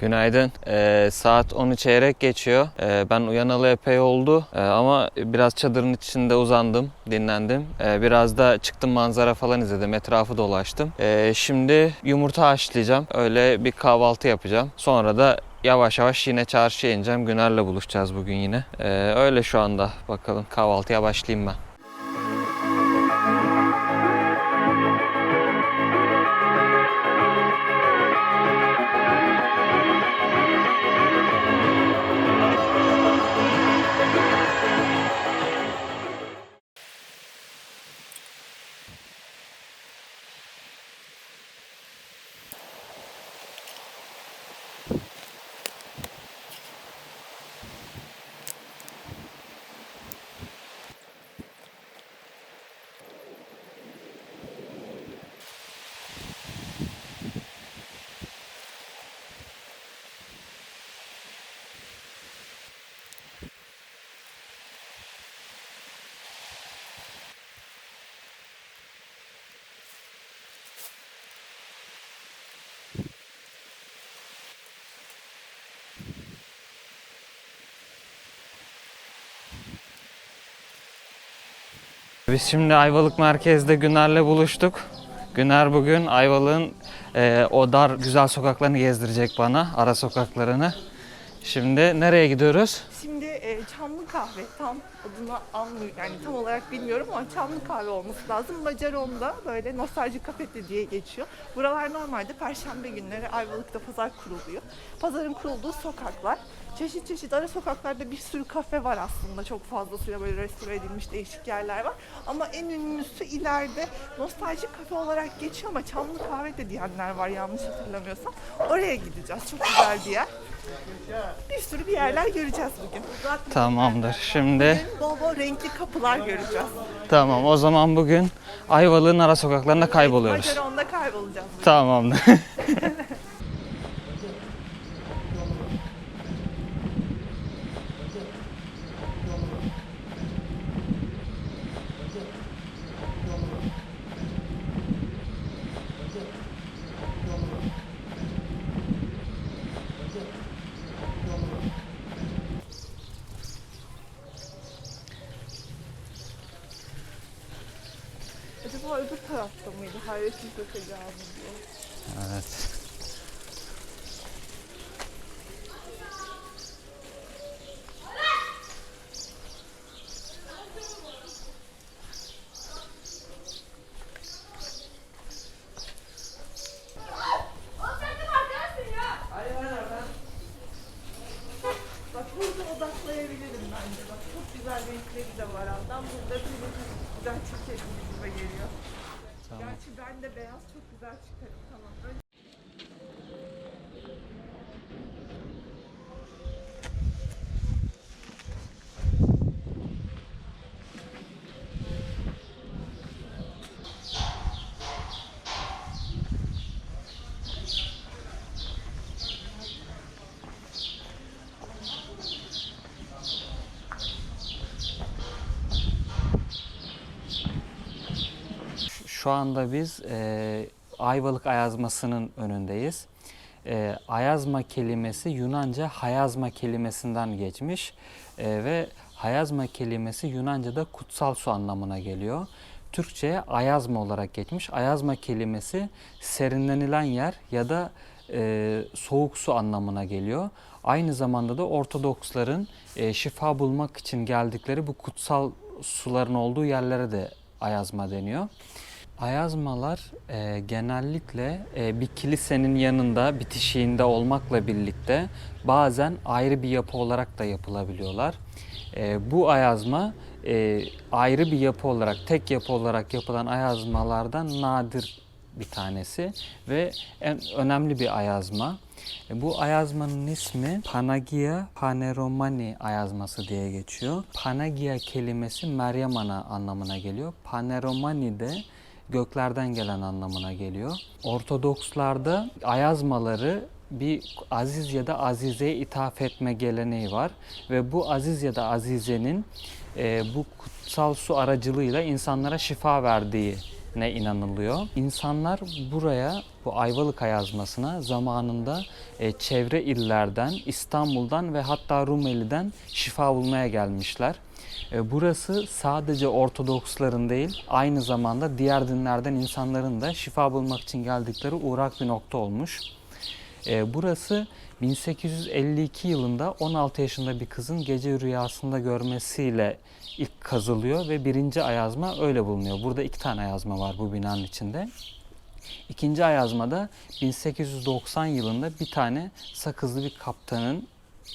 Günaydın. Ee, saat 10'u çeyrek geçiyor. Ee, ben uyanalı epey oldu Ee, ama biraz çadırın içinde uzandım, dinlendim. Ee, biraz da çıktım manzara falan izledim, etrafı dolaştım. Ee, şimdi yumurta haşlayacağım, öyle bir kahvaltı yapacağım. Sonra da yavaş yavaş yine çarşıya ineceğim. Güner'le buluşacağız bugün yine. Ee, öyle şu anda. Bakalım kahvaltıya başlayayım ben. Biz şimdi Ayvalık merkezde Güner'le buluştuk. Güner bugün Ayvalık'ın e, o dar güzel sokaklarını gezdirecek bana, ara sokaklarını. Şimdi nereye gidiyoruz? Şimdi e, Çamlı Kahve tam adını anmıyorum yani tam olarak bilmiyorum ama Çamlı Kahve olması lazım. Macaron'da böyle nostalji kafede diye geçiyor. Buralar normalde perşembe günleri Ayvalık'ta pazar kuruluyor. Pazarın kurulduğu sokaklar. Çeşit çeşit ara sokaklarda bir sürü kafe var aslında. Çok fazla suya böyle restore edilmiş değişik yerler var. Ama en ünlüsü ileride nostalji kafe olarak geçiyor ama Çamlı Kahve de diyenler var yanlış hatırlamıyorsam. Oraya gideceğiz. Çok güzel bir yer. Bir sürü bir yerler göreceğiz bugün. Tamamdır. Şimdi Bugün bol bol renkli kapılar göreceğiz. tamam o zaman bugün Ayvalık'ın ara sokaklarında kayboluyoruz. Macaron'da kaybolacağız. Tamamdır. Hayretlik bakacağım diye. evet. Bak burada odaklayabilirim bence. Bak çok güzel renkleri de var adam. Burada böyle çok güzel çiçek gibi geliyor. Gerçi ben de beyaz çok güzel çıkarım. Tamam. Önce Şu anda biz e, Ayvalık Ayazması'nın önündeyiz. E, ayazma kelimesi Yunanca hayazma kelimesinden geçmiş E, ve hayazma kelimesi Yunanca'da kutsal su anlamına geliyor. Türkçe'ye ayazma olarak geçmiş. Ayazma kelimesi serinlenilen yer ya da e, soğuk su anlamına geliyor. Aynı zamanda da Ortodoksların e, şifa bulmak için geldikleri bu kutsal suların olduğu yerlere de ayazma deniyor. Ayazmalar e, genellikle e, bir kilisenin yanında bitişiğinde olmakla birlikte bazen ayrı bir yapı olarak da yapılabiliyorlar. E, bu ayazma e, ayrı bir yapı olarak, tek yapı olarak yapılan ayazmalardan nadir bir tanesi ve en önemli bir ayazma. E, Bu ayazmanın ismi Panagia Paneromani ayazması diye geçiyor. Panagia kelimesi Meryem Ana anlamına geliyor. Paneromani de göklerden gelen anlamına geliyor. Ortodokslarda ayazmaları bir aziz ya da azizeye ithaf etme geleneği var ve bu aziz ya da azizenin e, bu kutsal su aracılığıyla insanlara şifa verdiği ne inanılıyor. İnsanlar buraya bu Ayvalık ayazmasına zamanında e, çevre illerden, İstanbul'dan ve hatta Rumeli'den şifa bulmaya gelmişler. E, Burası sadece Ortodoksların değil, aynı zamanda diğer dinlerden insanların da şifa bulmak için geldikleri uğrak bir nokta olmuş. E, burası 1852 yılında 16 yaşında bir kızın gece rüyasında görmesiyle ilk kazılıyor ve birinci ayazma öyle bulunuyor. Burada iki tane ayazma var bu binanın içinde. İkinci ayazmada 1890 yılında bir tane sakızlı bir kaptanın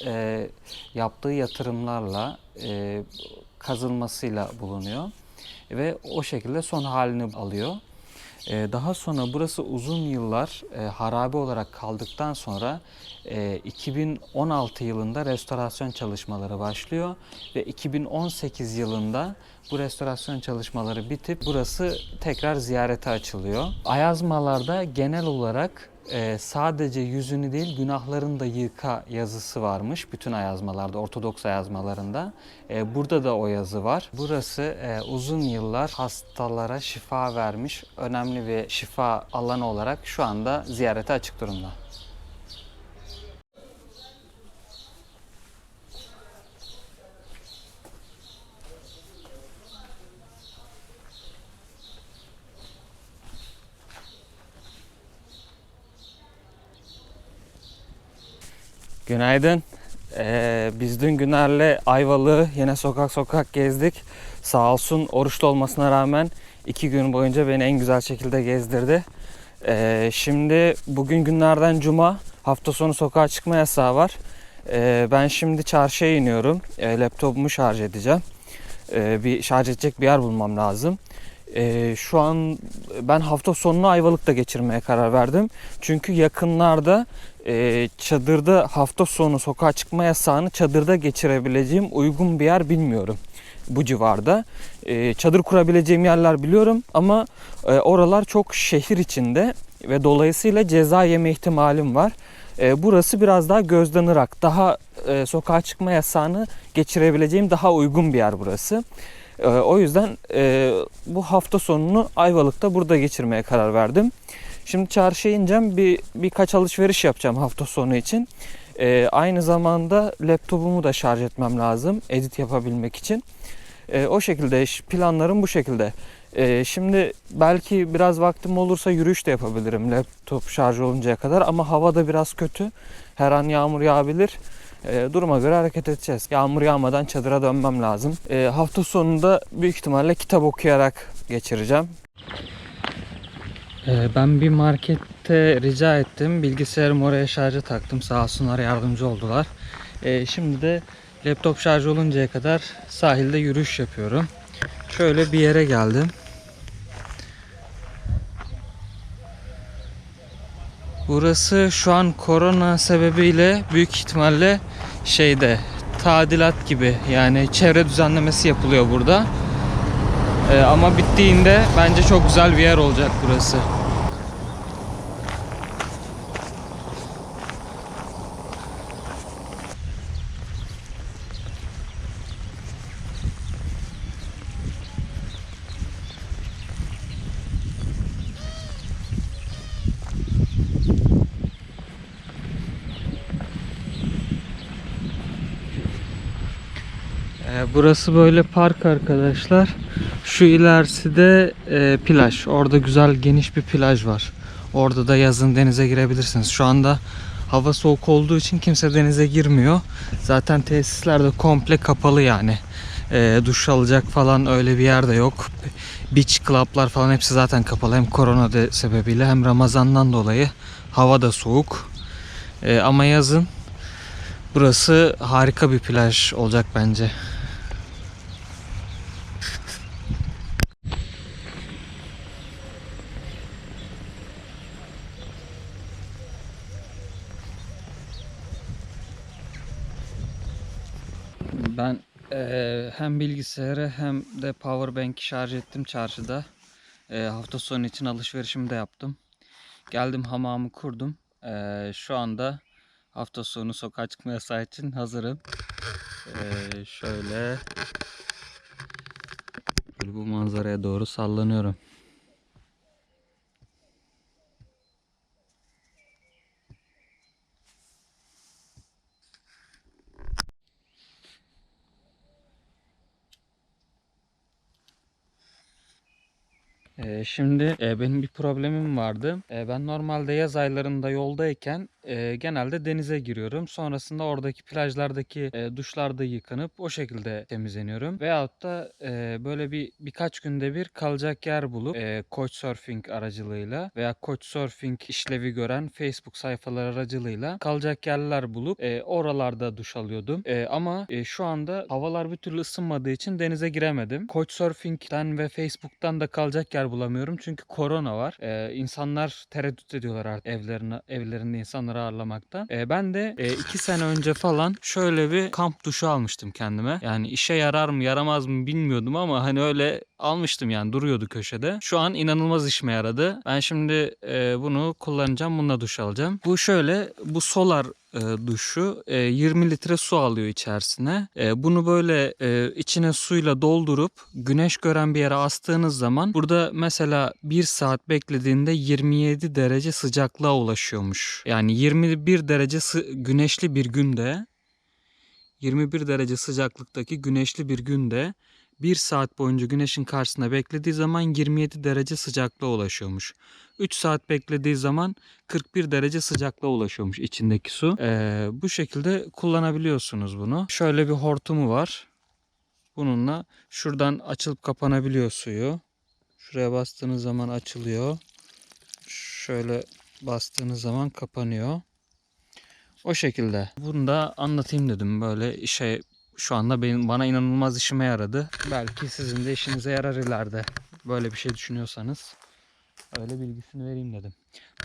e, yaptığı yatırımlarla e, kazılmasıyla bulunuyor ve o şekilde son halini alıyor. Ee, Daha sonra burası uzun yıllar e, harabe olarak kaldıktan sonra e, 2016 yılında restorasyon çalışmaları başlıyor ve 2018 yılında bu restorasyon çalışmaları bitip burası tekrar ziyarete açılıyor. Ayazmalarda genel olarak e, sadece yüzünü değil günahların da yıka yazısı varmış bütün ayazmalarda, Ortodoks ayazmalarında. E, burada da o yazı var. Burası e, uzun yıllar hastalara şifa vermiş önemli bir şifa alanı olarak şu anda ziyarete açık durumda. Günaydın. Ee, biz dün Güner'le Ayvalık'ı yine sokak sokak gezdik. Sağ olsun oruçlu olmasına rağmen iki gün boyunca beni en güzel şekilde gezdirdi. Ee, şimdi bugün günlerden cuma. Hafta sonu sokağa çıkma yasağı var. Ee, ben şimdi çarşıya iniyorum. Ee, laptopumu şarj edeceğim. Ee, bir şarj edecek bir yer bulmam lazım. Ee, şu an ben hafta sonunu Ayvalık'ta geçirmeye karar verdim. Çünkü yakınlarda e, çadırda hafta sonu sokağa çıkma yasağını çadırda geçirebileceğim uygun bir yer bilmiyorum bu civarda. E, çadır kurabileceğim yerler biliyorum ama e, oralar çok şehir içinde ve dolayısıyla ceza yeme ihtimalim var. E, burası biraz daha gözden ırak, daha e, sokağa çıkma yasağını geçirebileceğim daha uygun bir yer burası. E, o yüzden e, bu hafta sonunu Ayvalık'ta burada geçirmeye karar verdim. Şimdi çarşıya ineceğim. Bir birkaç alışveriş yapacağım hafta sonu için. Ee, aynı zamanda laptopumu da şarj etmem lazım edit yapabilmek için. Ee, o şekilde planlarım bu şekilde. Ee, şimdi belki biraz vaktim olursa yürüyüş de yapabilirim laptop şarj oluncaya kadar ama hava da biraz kötü. Her an yağmur yağabilir. Ee, duruma göre hareket edeceğiz. Yağmur yağmadan çadıra dönmem lazım. Ee, hafta sonunda büyük ihtimalle kitap okuyarak geçireceğim. Ee, Ben bir markette rica ettim. Bilgisayarımı oraya şarja taktım. Sağ olsunlar yardımcı oldular. Ee, Şimdi de laptop şarj oluncaya kadar sahilde yürüyüş yapıyorum. Şöyle bir yere geldim. Burası şu an korona sebebiyle büyük ihtimalle şeyde tadilat gibi yani çevre düzenlemesi yapılıyor burada. Ee, ama bittiğinde bence çok güzel bir yer olacak burası. Ee, Burası böyle park arkadaşlar. Şu ilerisi de e, plaj. Orada güzel geniş bir plaj var. Orada da yazın denize girebilirsiniz. Şu anda hava soğuk olduğu için kimse denize girmiyor. Zaten tesisler de komple kapalı yani. E, duş alacak falan öyle bir yer de yok. Beach club'lar falan hepsi zaten kapalı. Hem korona sebebiyle hem Ramazan'dan dolayı hava da soğuk. E, ama yazın burası harika bir plaj olacak bence. Ben eee, hem bilgisayarı hem de powerbank'i şarj ettim çarşıda. Eee, hafta sonu için alışverişimi de yaptım. Geldim hamamı kurdum. Eee, şu anda hafta sonu sokağa çıkma yasağı için hazırım. Eee, şöyle bu manzaraya doğru sallanıyorum. Ee, şimdi benim bir problemim vardı. Ben normalde yaz aylarında yoldayken e, genelde denize giriyorum. Sonrasında oradaki plajlardaki e, duşlarda yıkanıp o şekilde temizleniyorum. Veyahut da e, böyle bir birkaç günde bir kalacak yer bulup e, Couchsurfing aracılığıyla veya Couchsurfing işlevi gören Facebook sayfaları aracılığıyla kalacak yerler bulup e, oralarda duş alıyordum. E, ama e, şu anda havalar bir türlü ısınmadığı için denize giremedim. Couchsurfing'den ve Facebook'tan da kalacak yer bulamıyorum çünkü korona var. E, insanlar tereddüt ediyorlar artık evlerine evlerinde insanları ağırlamakta. E, ben de e, iki sene önce falan şöyle bir kamp duşu almıştım kendime. Yani işe yarar mı yaramaz mı bilmiyordum ama hani öyle almıştım yani duruyordu köşede. Şu an inanılmaz işime yaradı. Ben şimdi e, bunu kullanacağım. Bununla duş alacağım. Bu şöyle bu solar e, duşu e, 20 litre su alıyor içerisine. E, bunu böyle e, içine suyla doldurup güneş gören bir yere astığınız zaman burada mesela 1 saat beklediğinde 27 derece sıcaklığa ulaşıyormuş. Yani 21 derece güneşli bir günde 21 derece sıcaklıktaki güneşli bir günde 1 saat boyunca güneşin karşısında beklediği zaman 27 derece sıcaklığa ulaşıyormuş. 3 saat beklediği zaman 41 derece sıcaklığa ulaşıyormuş içindeki su. Ee, bu şekilde kullanabiliyorsunuz bunu. Şöyle bir hortumu var. Bununla şuradan açılıp kapanabiliyor suyu. Şuraya bastığınız zaman açılıyor. Şöyle bastığınız zaman kapanıyor. O şekilde. Bunu da anlatayım dedim. Böyle işe şu anda benim bana inanılmaz işime yaradı. Belki sizin de işinize yarar ileride. Böyle bir şey düşünüyorsanız öyle bilgisini vereyim dedim.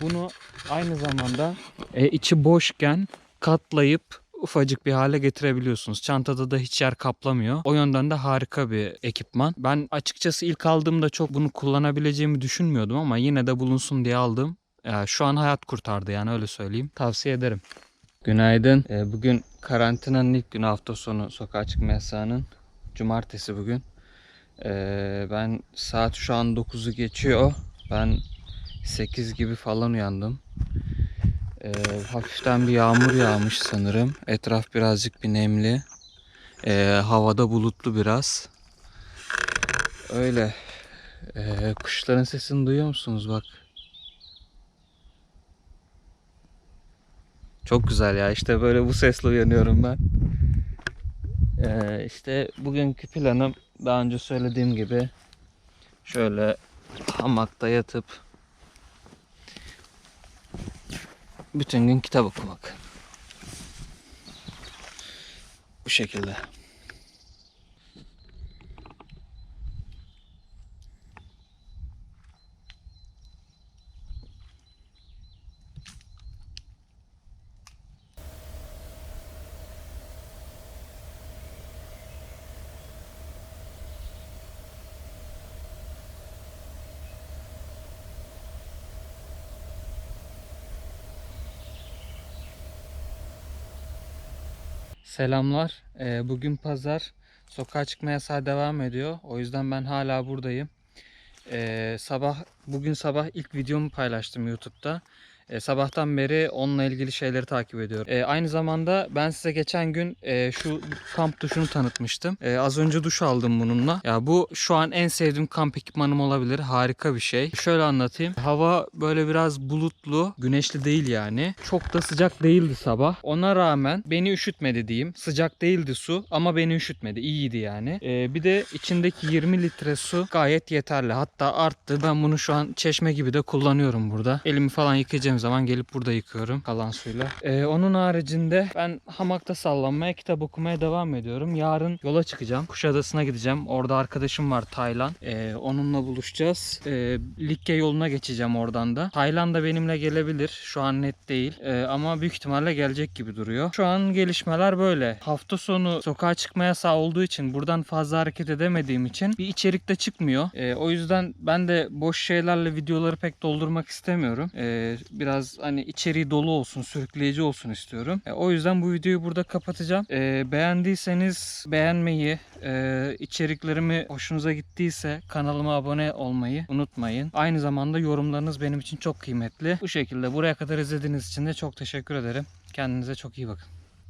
Bunu aynı zamanda e, içi boşken katlayıp ufacık bir hale getirebiliyorsunuz. Çantada da hiç yer kaplamıyor. O yönden de harika bir ekipman. Ben açıkçası ilk aldığımda çok bunu kullanabileceğimi düşünmüyordum ama yine de bulunsun diye aldım. Şu an hayat kurtardı yani öyle söyleyeyim. Tavsiye ederim. Günaydın. Ee, Bugün karantinanın ilk günü hafta sonu sokağa çıkma yasağının. Cumartesi bugün. Ee, Ben saat şu an 9'u geçiyor. Ben 8 gibi falan uyandım. Ee, hafiften bir yağmur yağmış sanırım. Etraf birazcık bir nemli. Ee, havada bulutlu biraz. Öyle. Ee, kuşların sesini duyuyor musunuz bak. Çok güzel ya işte böyle bu sesle uyanıyorum ben. Ee, işte bugünkü planım daha önce söylediğim gibi şöyle hamakta yatıp bütün gün kitap okumak. Bu şekilde. Selamlar. Ee, bugün pazar. Sokağa çıkma yasağı devam ediyor. O yüzden ben hala buradayım. Ee, sabah bugün sabah ilk videomu paylaştım YouTube'da. Ee, sabahtan beri onunla ilgili şeyleri takip ediyorum. Ee, aynı zamanda ben size geçen gün e, şu kamp duşunu tanıtmıştım. Ee, az önce duş aldım bununla. Ya bu şu an en sevdiğim kamp ekipmanım olabilir. Harika bir şey. Şöyle anlatayım. Hava böyle biraz bulutlu, güneşli değil yani. Çok da sıcak değildi sabah. Ona rağmen beni üşütmedi diyeyim. Sıcak değildi su ama beni üşütmedi. İyiydi yani. Ee, bir de içindeki 20 litre su gayet yeterli. Hatta arttı. Ben bunu şu an çeşme gibi de kullanıyorum burada. Elimi falan yıkayacağım zaman gelip burada yıkıyorum kalan suyla. Ee, onun haricinde ben hamakta sallanmaya, kitap okumaya devam ediyorum. Yarın yola çıkacağım. Kuşadası'na gideceğim. Orada arkadaşım var Taylan. Ee, onunla buluşacağız. Ee, Likya yoluna geçeceğim oradan da. Taylan da benimle gelebilir. Şu an net değil. Ee, ama büyük ihtimalle gelecek gibi duruyor. Şu an gelişmeler böyle. Hafta sonu sokağa çıkma yasağı olduğu için buradan fazla hareket edemediğim için bir içerik de çıkmıyor. Ee, o yüzden ben de boş şeylerle videoları pek doldurmak istemiyorum. Ee, biraz hani içeriği dolu olsun, sürükleyici olsun istiyorum. Ee, o yüzden bu videoyu burada kapatacağım. Ee, beğendiyseniz beğenmeyi, e, içeriklerimi hoşunuza gittiyse kanalıma abone olmayı unutmayın. Aynı zamanda yorumlarınız benim için çok kıymetli. Bu şekilde buraya kadar izlediğiniz için de çok teşekkür ederim. Kendinize çok iyi bakın.